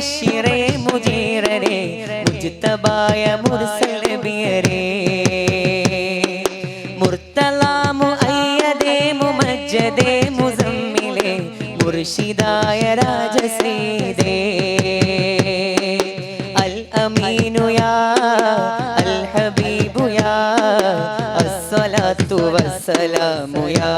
മുബശ്ശിറേ മുജീറേ മുജ്തബായ മുർസൽ മുർത്തലാമു അയ്യദേ മുമജ്ജദേ മുസമ്മിലേ മുർഷിദായ രാജസീദേ അൽ അമീനു യാ അൽ ഹബീബു യാ അസ്സലാത്തു വസ്സലാമു യാ.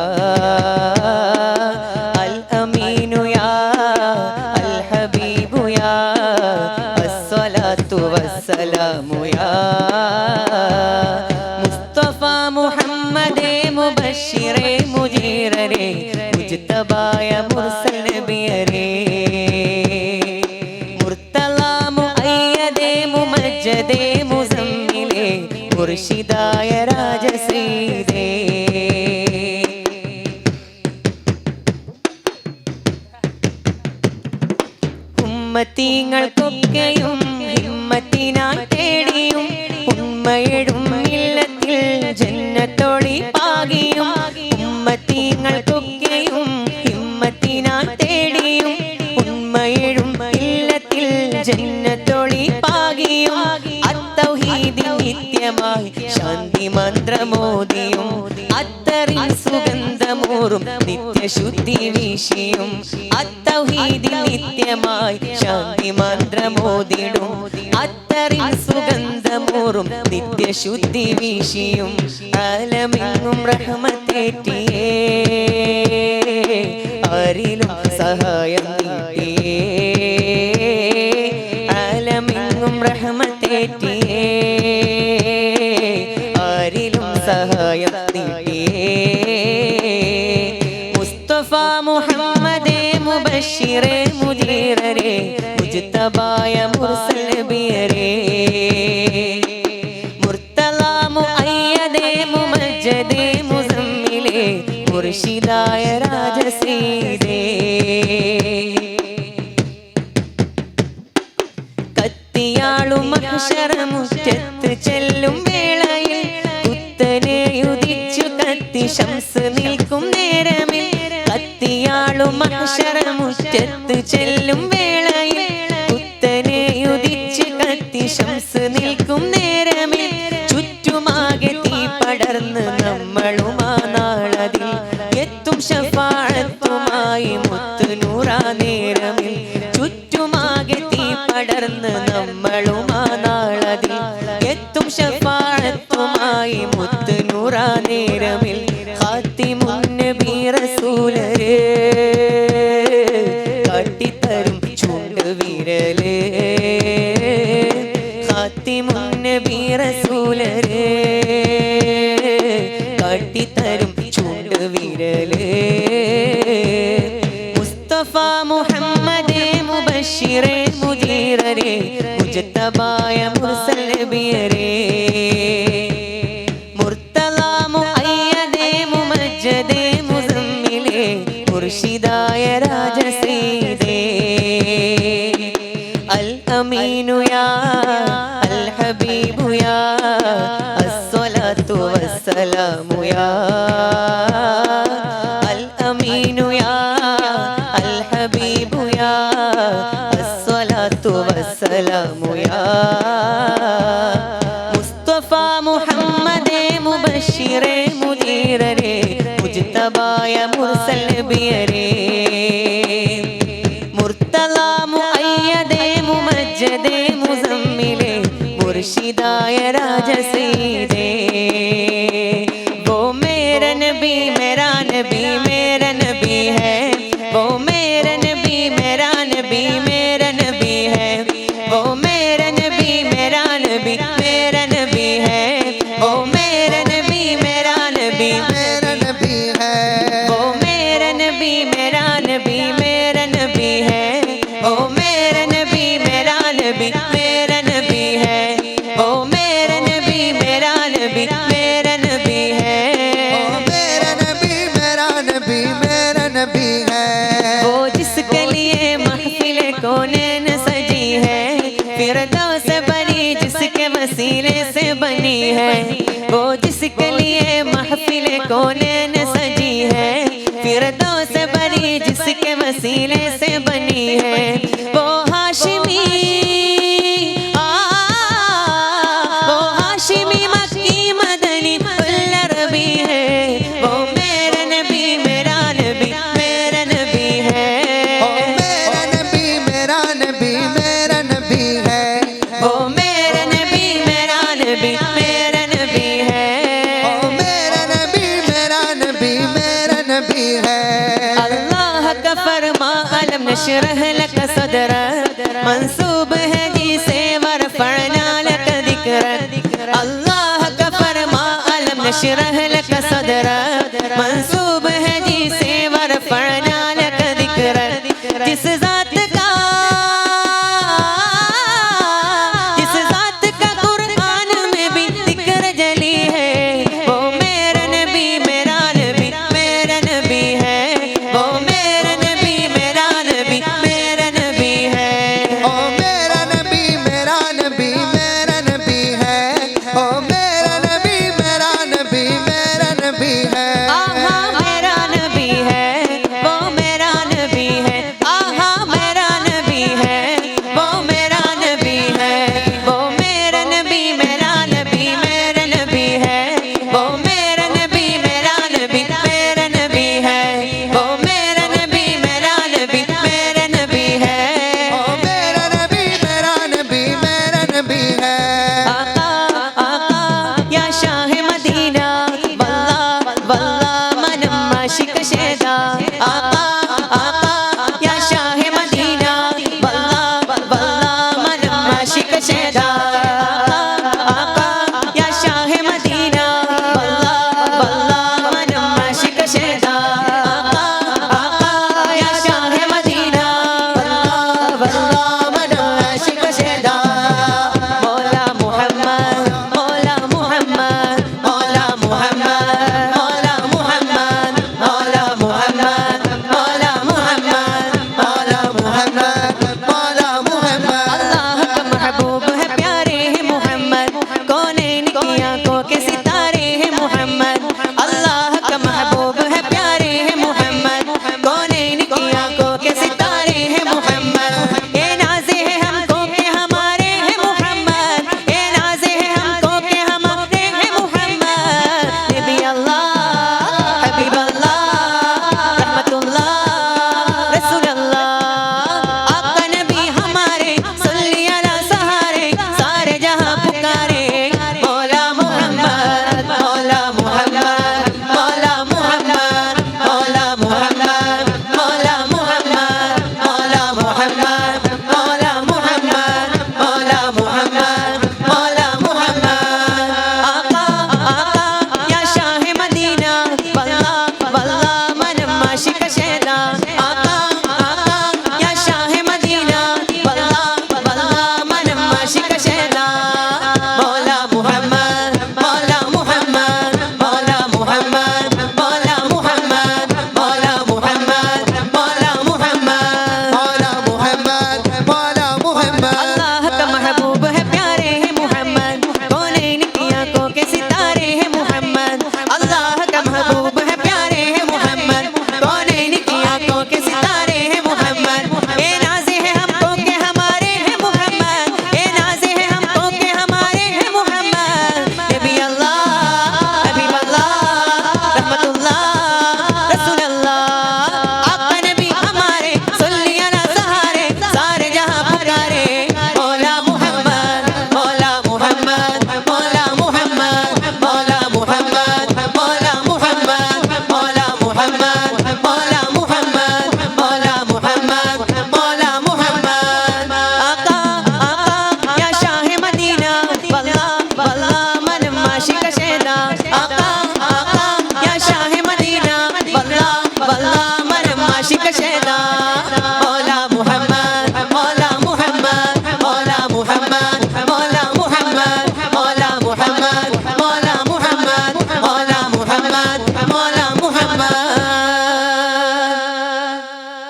മുഹമ്മദേ മുബശ്ശിറേ മുജീറരേ മുജ്തബായ മുർസൽ നബിയരേ. മുർത്തലാമു അയ്യദേ മുമജ്ജദേ മുസമ്മിലേ മുർഷിദായ രാജസീദേ ഉമ്മത്തിങ്ങൾക്കൊക്കെയും ഹിമ്മത്തിനായി നിത്യമായി ശാന്തി മന്ത്രമോദിയും അത്തറിൽ സുഗന്ധമൂറും നിത്യശുദ്ധി വീശിയും അത്തൗഹീദി നിത്യമായി ശാന്തി മന്ത്രമോദിടും അത്തറിൽ സുഗന്ധമൂറും നിത്യശുദ്ധി വീശിയും ആലമെങ്ങും റഹമത്തേറ്റിയേ. ആരിലും സഹായം സഹായം നീട്ടിയേ മുസ്തഫ മുഹമ്മദേ മുബശ്ശിറേ മുജീറരേ മുജ്തബായ മുർസൽ നബിയരേ. മുർത്തലാമു അയ്യദേ മുമജ്ജദേ മുസമ്മിലേ മുർഷിദായ രാജസീദേ കത്തിയാളും അക്ഷരമുറ്റത്ത് ചെല്ലും വേളയിൽ കുത്തനെ ഉദിച്ച് കത്തി ശംസ് നിൽക്കും നേരമേ ചുറ്റുമാകെ തീ പടർന്ന് നമ്മളുമാ നാളതിൽ. എത്തും മുത്തു മുത്തുനൂറാ നേരമിൽ. ചുറ്റുമാകെ തീ പടർന്ന് നമ്മളുമാ നാളതിൽ. എത്തും ഷഫാഴത്തുമായി മുത്തുനൂറാ നേരമിൽ. வீர മുർഷിദായ രാജസീദേ कोने सजी है? फिर तो दोस्त से बरी जिसके वसीले से अलम नशरह लक सदर मंसूब है जिसे वरफना लक दिक्र अल्लाह का फरमा अलम नशरह लक सदर मंसूब है जिसे वरफना लक दिक्र जिस আকা